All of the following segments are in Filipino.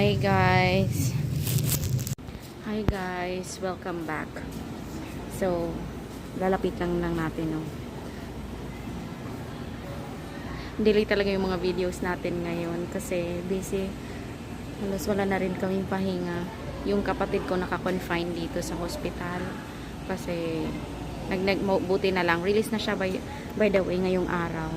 Hi guys. Hi guys, welcome back. So, lalapit lang lang natin no. Delay talaga yung mga videos natin ngayon kasi busy. Halos wala na rin kaming pahinga. Yung kapatid ko naka-confine dito sa hospital kasi nag, nag buti na lang release na siya by, by the way ngayong araw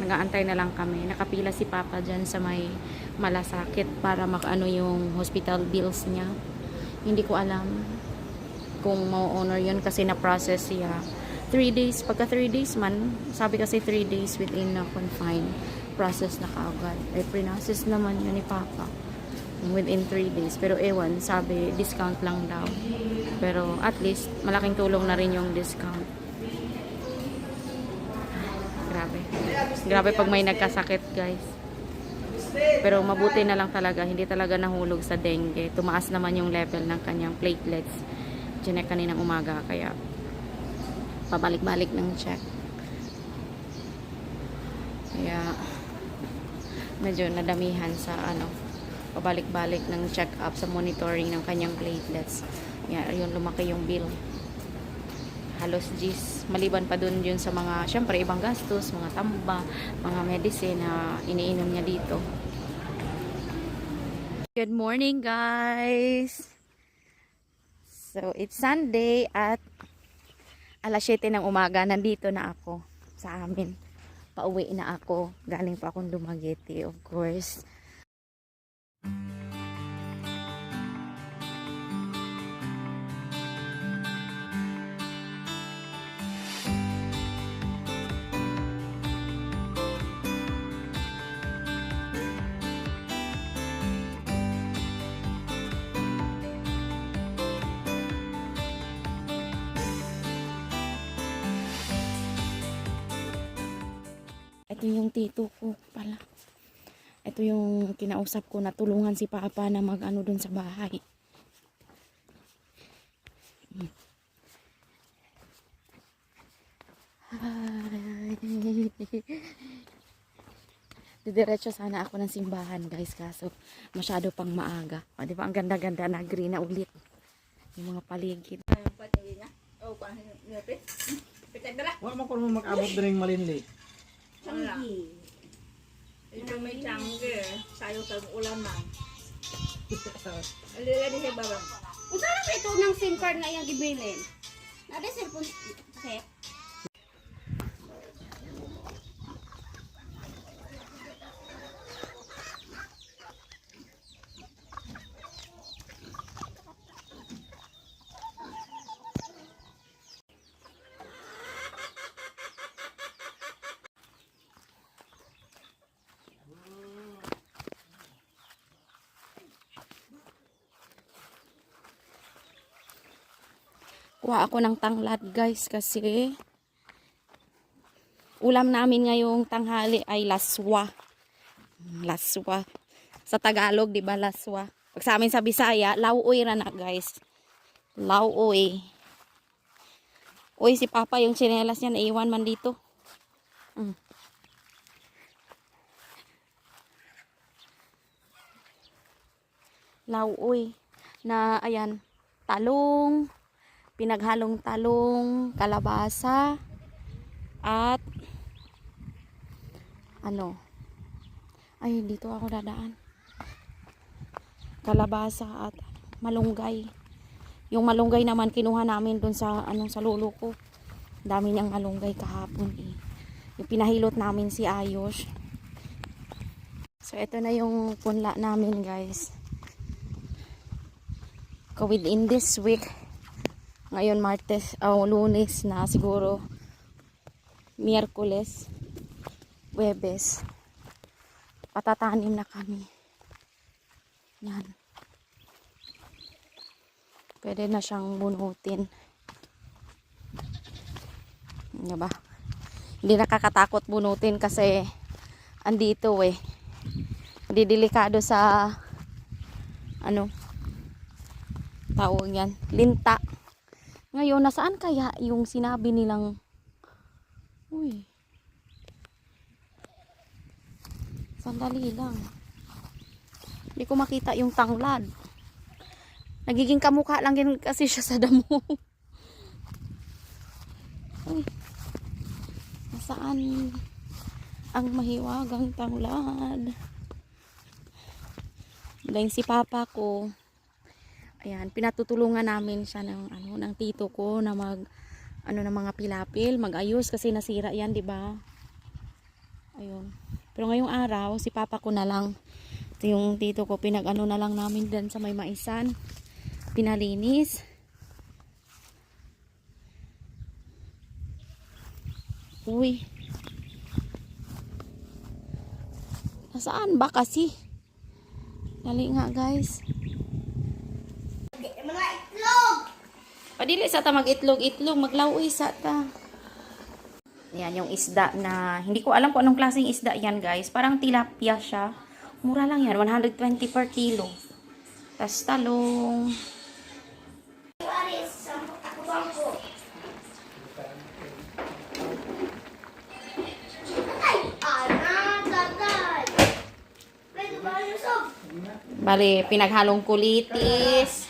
nagaantay na lang kami. Nakapila si Papa dyan sa may malasakit para makano yung hospital bills niya. Hindi ko alam kung mau-honor yun kasi na-process siya. 3 days, pagka 3 days man, sabi kasi 3 days within na confine, process na kaagad. Eh, pre-process naman yun ni Papa within 3 days. Pero ewan, sabi, discount lang daw. Pero at least, malaking tulong na rin yung discount. Grabe. Grabe pag may nagkasakit, guys. Pero mabuti na lang talaga, hindi talaga nahulog sa dengue. Tumaas naman yung level ng kanyang platelets. Chinek kaninang umaga, kaya pabalik-balik ng check. Kaya medyo nadamihan sa ano, pabalik-balik ng check-up sa monitoring ng kanyang platelets. Kaya yun, lumaki yung bill halos G's. Maliban pa dun yun sa mga, syempre, ibang gastos, mga tamba, mga medicine na iniinom niya dito. Good morning, guys! So, it's Sunday at alas 7 ng umaga, nandito na ako sa amin. Pauwi na ako. Galing pa akong Dumaguete, of course. Ito yung tito ko pala. Ito yung kinausap ko na tulungan si Papa na mag-ano dun sa bahay. Hi. Didiretso sana ako ng simbahan guys kaso masyado pang maaga. O, di ba ang ganda-ganda na green na ulit. Yung mga paligid. Wala mo kung mag-abot din yung malinli. Ito may tangge, sayo sa ulaman. Alila di siya baba. Kung saan ba ito ng SIM card na iyang gibilin? Nada cellphone set? Kuha ako ng tanglad guys kasi ulam namin ngayong tanghali ay laswa. Laswa. Sa Tagalog, di ba laswa? Pag sa amin sa Bisaya, lauoy ra na guys. Lauoy. Uy, si Papa yung chinelas niya naiwan man dito. Mm. Lauoy. Na, ayan, talong, pinaghalong talong, kalabasa, at ano, ay dito ako dadaan. Kalabasa at malunggay. Yung malunggay naman kinuha namin dun sa anong sa lolo ko. Dami niyang malunggay kahapon eh. Yung pinahilot namin si Ayos. So ito na yung punla namin guys. Within this week, ngayon Martes, o Lunes na siguro Miyerkules, Webes. Patatanim na kami. Yan. Pwede na siyang bunutin. Ano ba? Hindi nakakatakot bunutin kasi andito eh. Hindi delikado sa ano tawag yan, linta. Ngayon, nasaan kaya yung sinabi nilang Uy. Sandali lang. Hindi ko makita yung tanglad. Nagiging kamukha lang din kasi siya sa damo. Uy. Nasaan ang mahiwagang tanglad? Dahil si papa ko, ayan, pinatutulungan namin siya ng, ano, ng tito ko na mag, ano, ng mga pilapil, magayos kasi nasira yan, di ba? Ayun. Pero ngayong araw, si papa ko na lang, yung tito ko, pinag-ano na lang namin dyan sa may maisan. Pinalinis. Uy. Nasaan ba kasi? Dali nga guys. Mga itlog! Padili sa ta mag-itlog-itlog, maglawi sa ta. Yan yung isda na, hindi ko alam kung anong klaseng isda yan guys. Parang tilapia siya. Mura lang yan, 120 per kilo. Tapos talong. Bali, pinaghalong kulitis!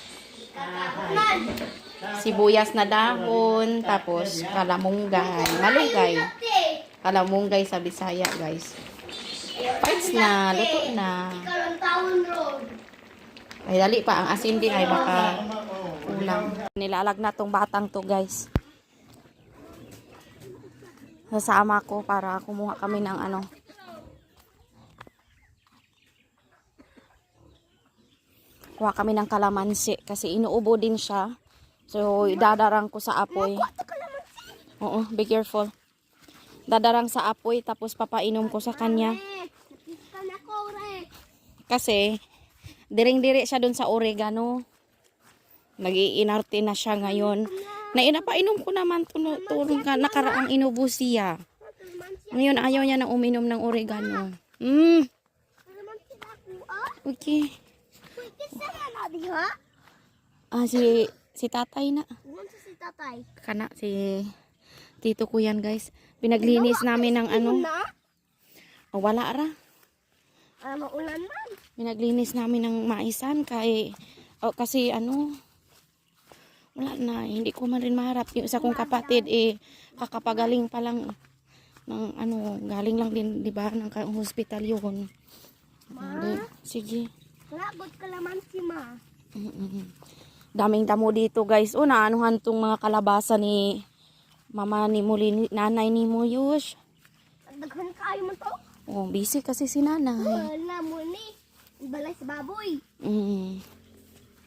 Sibuyas na dahon, tapos kalamunggay. Malunggay. Kalamunggay sa Bisaya guys. Parts na, luto na. Ay, dali pa. Ang asin din ay baka kulang. Nilalag na tong batang to, guys. Sasama ko para kumuha kami ng ano. Kuha kami ng kalamansi kasi inuubo din siya. So, dadarang ko sa apoy. Oo, be careful. Dadarang sa apoy tapos papainom ko sa kanya. Eh. Kasi, diring-diri siya dun sa oregano. Nag-iinarte na siya ngayon. Na inapainom ko naman tuno, tulong ka, nakaraang inubos siya. Ngayon ayaw niya na uminom ng oregano. Mm, okay. Ha? Ah, si, si tatay na. Uwan sa si tatay. Kana, si tito ko yan guys. Pinaglinis namin ng ano. Na? Oh, wala ra. Ah, maulan man. Pinaglinis namin ng maisan kay, oh, kasi ano, wala na, hindi ko man rin maharap. Yung isa kong kapatid, eh, kakapagaling pa lang ng ano, galing lang din, di ba, ng hospital yun. Hindi. Sige. Lagot ka naman si ma. Mm-mm. Daming damo dito, guys. O, naanuhan tong mga kalabasa ni mama ni Muli, ni- nanay ni Muyush. Daghan kayo mo to. Oh, busy kasi si nanay. Wala mo ni. Balay sa baboy. Mm.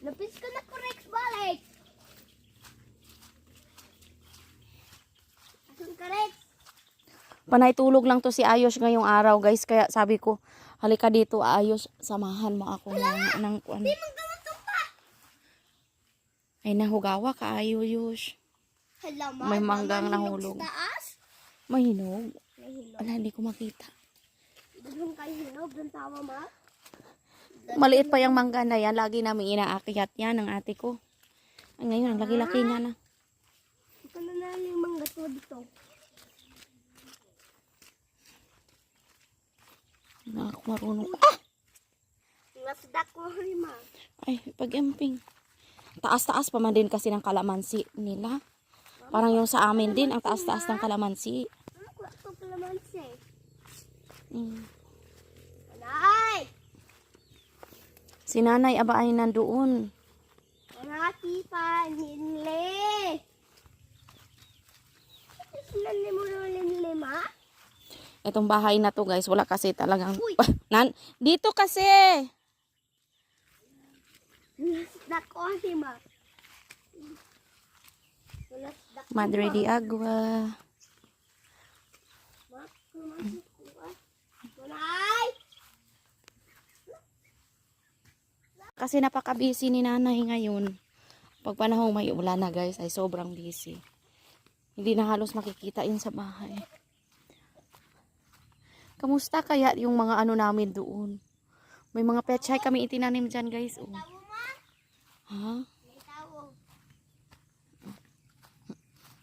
Lapis ko na correct balik. Asan correct? Panay tulog lang to si Ayos ngayong araw, guys. Kaya sabi ko, halika dito, Ayos, samahan mo ako ng, ng ano. Ay, nahugawa ka, Ayos. Hala, ma. May manggang Mahinog nahulog. Taas. Mahinog. May hinog. Wala, hindi ko makita. Daghan kayo hinog. Doon tawa, ma. Maliit pa yung mangga na yan. Lagi namin inaakyat yan ng ate ko. Ay, ngayon, ang laki-laki niya na. Ito na na yung mangga to dito. Hindi na ako marunong. Nasdak ko rin, ma. Ay, pag-emping. Taas-taas pa man din kasi ng kalamansi nila. Parang yung sa amin din, ang taas-taas ng kalamansi. Mm. Si nanay aba ay nandoon. Anaki pa, hinle! Sinanli mo lima? Itong bahay na to guys, wala kasi talagang... Nan, dito kasi! Nasdak ko si ma. Madre ma. de Agua. Kasi napaka-busy ni nanay ngayon. Pag panahong may ulan na guys, ay sobrang busy. Hindi na halos makikita yun sa bahay. Kamusta kaya yung mga ano namin doon? May mga pechay kami itinanim dyan guys. Oh. Ha?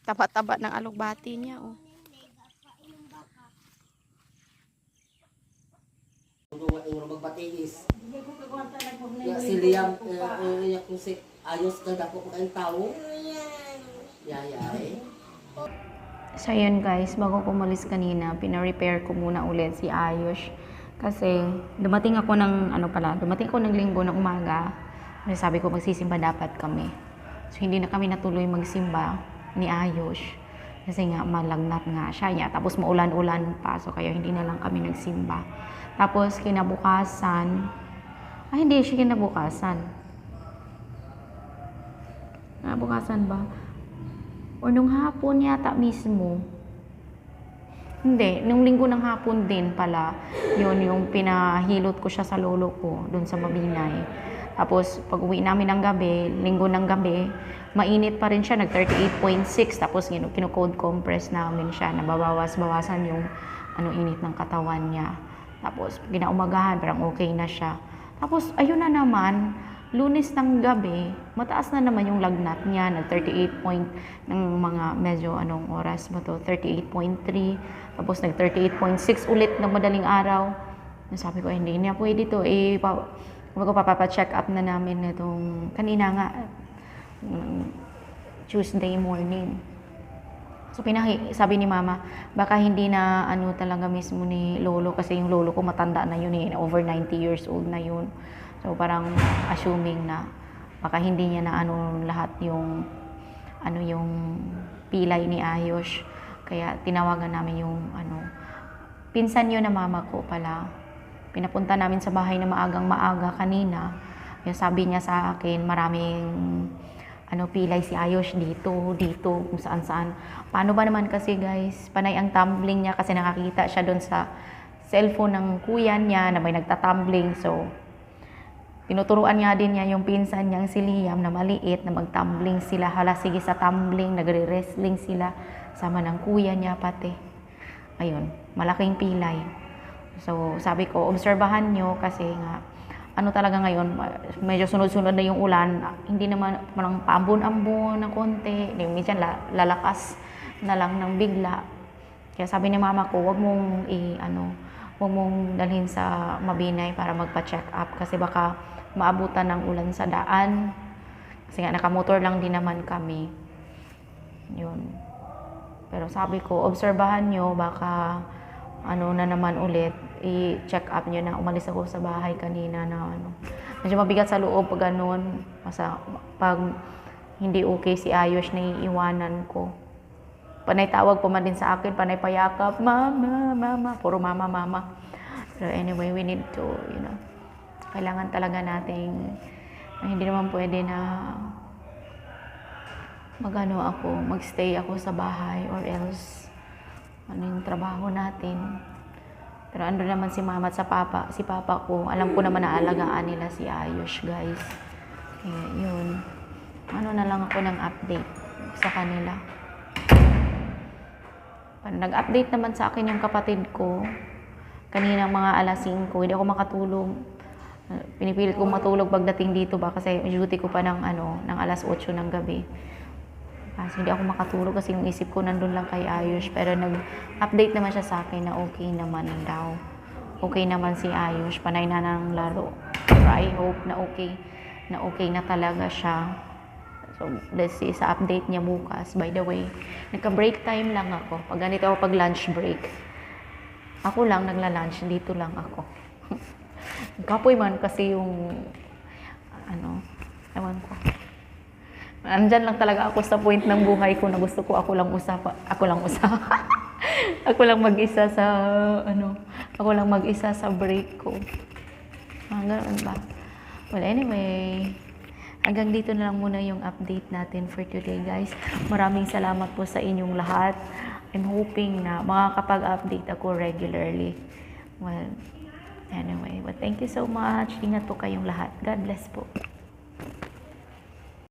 Taba-taba ng alugbati niya. Oh. Ya si Liam, eh, eh, kung si ayos na dako ka ang tao. Yayay. So yun guys, bago ko umalis kanina, pina-repair ko muna ulit si Ayush. Kasi dumating ako ng, ano pala, dumating ako ng linggo ng umaga. Kasi sabi ko magsisimba dapat kami. So hindi na kami natuloy magsimba ni Ayush. Kasi nga malagnat nga siya niya. Tapos maulan-ulan pa. So kaya hindi na lang kami nagsimba. Tapos kinabukasan, ay hindi siya kinabukasan. Kinabukasan ba? O nung hapon yata mismo. Hindi, nung linggo ng hapon din pala, yun yung pinahilot ko siya sa lolo ko doon sa Mabinay. Tapos pag uwi namin ng gabi, linggo ng gabi, mainit pa rin siya, nag 38.6. Tapos kinu-cold compress namin siya, nababawas-bawasan yung ano, init ng katawan niya. Tapos ginaumagahan, parang okay na siya. Tapos ayun na naman, lunes ng gabi, mataas na naman yung lagnat niya, nag 38 point ng mga medyo anong oras ba to, 38.3, tapos nag 38.6 ulit ng madaling araw. Sabi ko, hindi niya pwede to, eh, pa, kumbaga papapa-check up na namin itong, kanina nga, mm, Tuesday morning. So pinahi, sabi ni mama, baka hindi na ano talaga mismo ni lolo kasi yung lolo ko matanda na yun eh, over 90 years old na yun. So parang assuming na baka hindi niya na ano lahat yung ano yung pilay ni Ayos. Kaya tinawagan namin yung ano pinsan yun na mama ko pala. Pinapunta namin sa bahay na maagang maaga kanina. Yung sabi niya sa akin, maraming ano pilay si Ayos dito, dito, kung saan saan. Paano ba naman kasi guys, panay ang tumbling niya kasi nakakita siya doon sa cellphone ng kuya niya na may nagtatumbling. So, tinuturuan nga din niya yung pinsan niyang si Liam na maliit na magtumbling sila. Hala, sige sa tumbling, nagre-wrestling sila. Sama ng kuya niya pati. Ayun, malaking pilay. So, sabi ko, obserbahan nyo kasi nga, ano talaga ngayon, medyo sunod-sunod na yung ulan. Hindi naman parang paambon-ambon ng konti. Minsan la, lalakas na lang ng bigla. Kaya sabi ni mama ko, wag mong i, ano, wag mong dalhin sa Mabinay para magpa-check up kasi baka maabutan ng ulan sa daan. Kasi nga nakamotor lang din naman kami. Yun. Pero sabi ko, obserbahan nyo, baka ano na naman ulit, i-check up nyo na umalis ako sa bahay kanina na ano. Medyo mabigat sa loob pag ganun. Masa, pag hindi okay si Ayos na iiwanan ko. Panay tawag pa man din sa akin, panay payakap, mama, mama, puro mama, mama. Pero anyway, we need to, you know, kailangan talaga nating, hindi naman pwede na magano ako, magstay ako sa bahay or else ano yung trabaho natin. Pero ando naman si mama at sa papa, si papa ko, alam ko naman na alagaan nila si Ayos, guys. Kaya yun. Ano na lang ako ng update sa kanila. Nag-update naman sa akin yung kapatid ko. Kanina mga alas 5, hindi ako makatulog. Pinipilit kong matulog pagdating dito ba kasi duty ko pa ng ano, ng alas 8 ng gabi. Kasi hindi ako makatulog kasi yung isip ko nandun lang kay Ayush. Pero nag-update naman siya sa akin na okay naman daw. Okay naman si Ayush. Panay na ng laro. Pero I hope na okay. Na okay na talaga siya. So, let's see sa update niya bukas. By the way, nagka-break time lang ako. Pag ganito ako pag lunch break. Ako lang nagla-lunch. Dito lang ako. Kapoy man kasi yung ano, ewan ko. Andyan lang talaga ako sa point ng buhay ko na gusto ko ako lang usapa, ako lang usapa. ako lang mag-isa sa ano, ako lang mag-isa sa break ko. Ah, ganun ba? Well, anyway, hanggang dito na lang muna yung update natin for today, guys. Maraming salamat po sa inyong lahat. I'm hoping na makakapag-update ako regularly. Well, anyway, but thank you so much. Ingat po kayong lahat. God bless po.